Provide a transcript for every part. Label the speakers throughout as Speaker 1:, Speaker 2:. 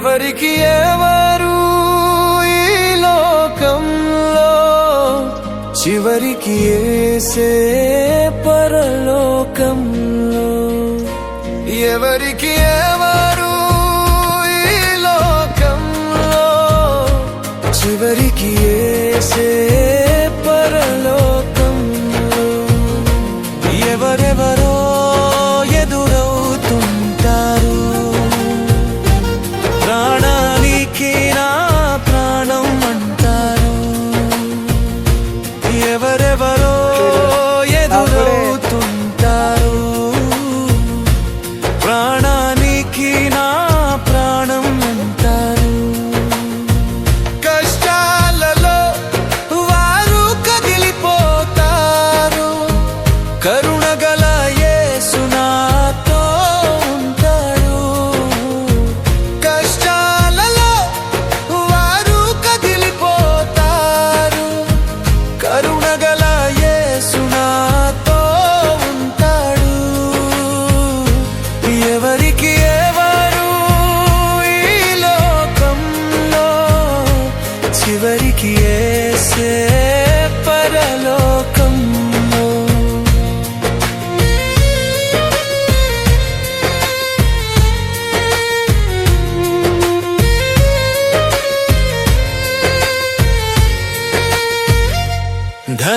Speaker 1: ఎవరికి ఎవరు ఈ లోకంలో? చివరికి ఏసే పరలోకంలో? ఎవరికి ఎవరు ఈ లోకంలో? చివరికి ఏసే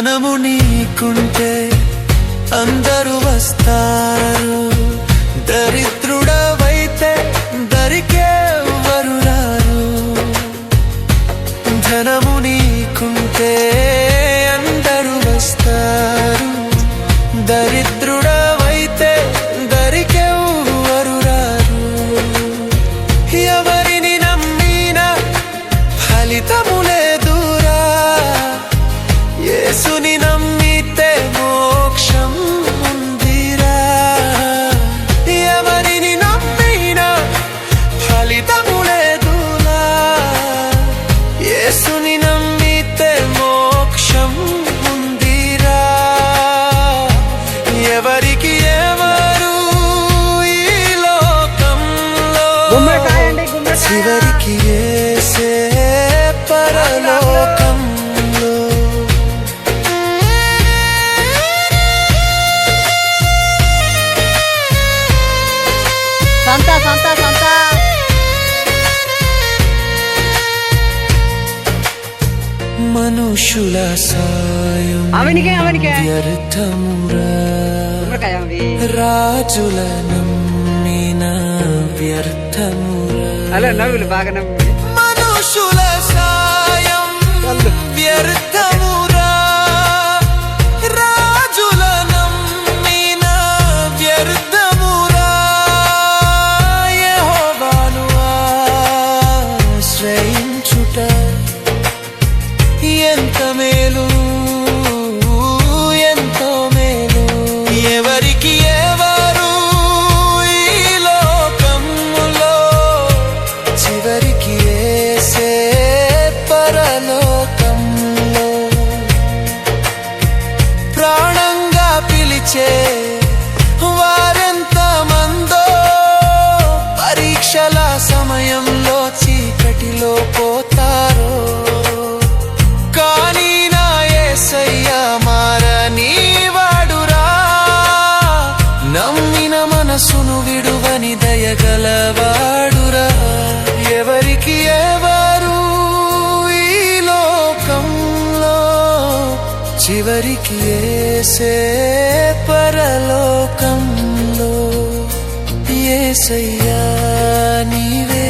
Speaker 1: ధనము నీకుంటే అందరూ వస్తారు. యేసుని నమ్మితే మోక్షం ఉందిరా. ఎవరిని నమ్మినా ఫలితము లేదురా. యేసుని నమ్మితే మోక్షం ఉందిరా. ఎవరికి ఎవరు ఈ లోకంలో. చివరికి ఏసే Santa,
Speaker 2: Santa, Santa. മനുഷ്യുല സായം
Speaker 1: അവനിക്ക് അവനിക്ക്. വ്യർത്ഥമുറ രാജുല നമ്മിന വ്യർത്ഥമുറ അല്ല എല്ലാവരും മനുഷ്യുല మేలు ఎంతో మేలు. ఎవరికి ఎవరు ఈ లోకములో? చివరికి వేసే పరలోకంలో ప్రాణంగా పిలిచే వారెంత మందో పరీక్షల సమయంలో చీకటిలో పోతారో చివరికి ఏసే పరలోకంలో ఏసయ్యా నీవే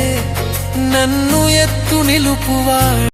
Speaker 1: నన్ను ఎత్తు నిలుపువా